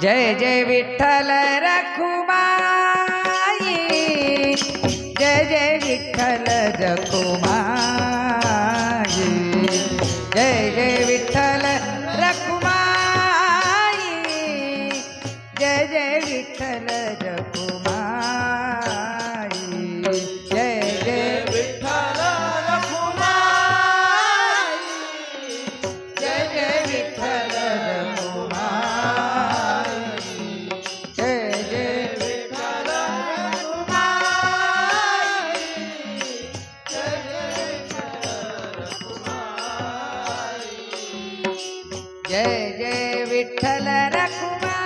जय जय विठ्ठल रखुमाई. जय जय विठ्ठल जखुमाई जय जय विठ्ठल रखुमाई. जय जय विठ्ठल जखु जय जय विठ्ठल रखुमा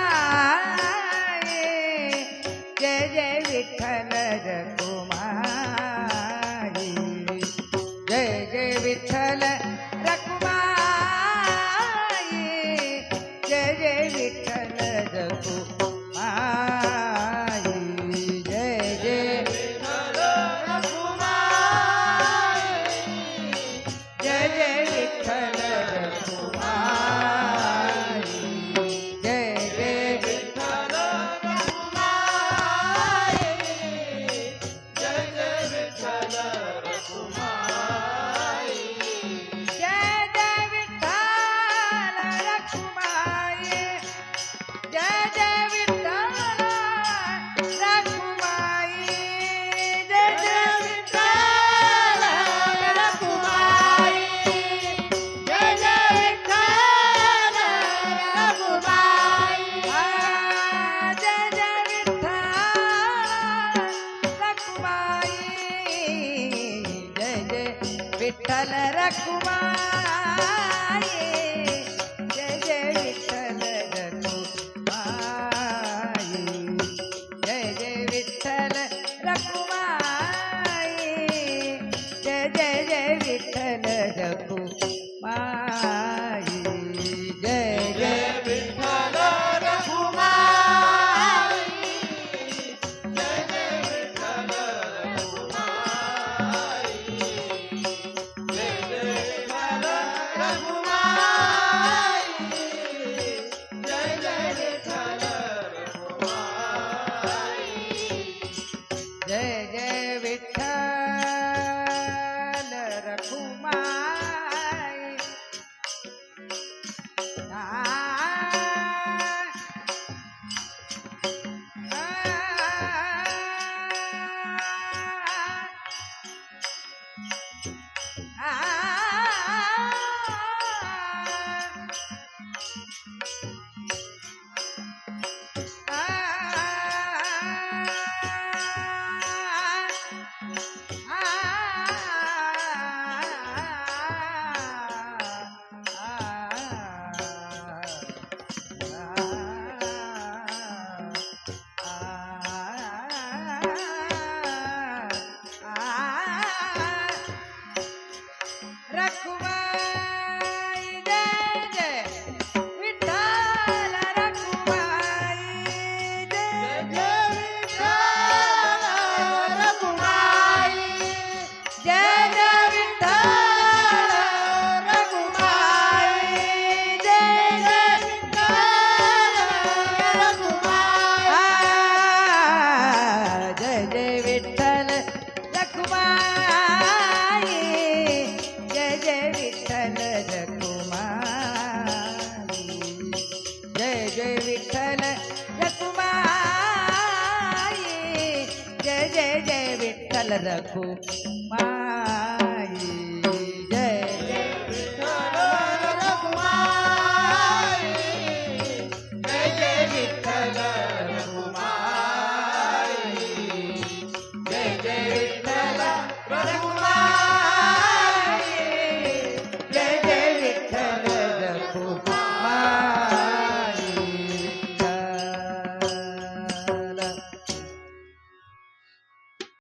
विठ्ठल रखुमाये. जय जय विठ्ठल रखुमाये. जय जय विठ्ठल रखुमाये. जय जय जय विठ्ठल रखुमाये. जय जय ख्याल रखो माँ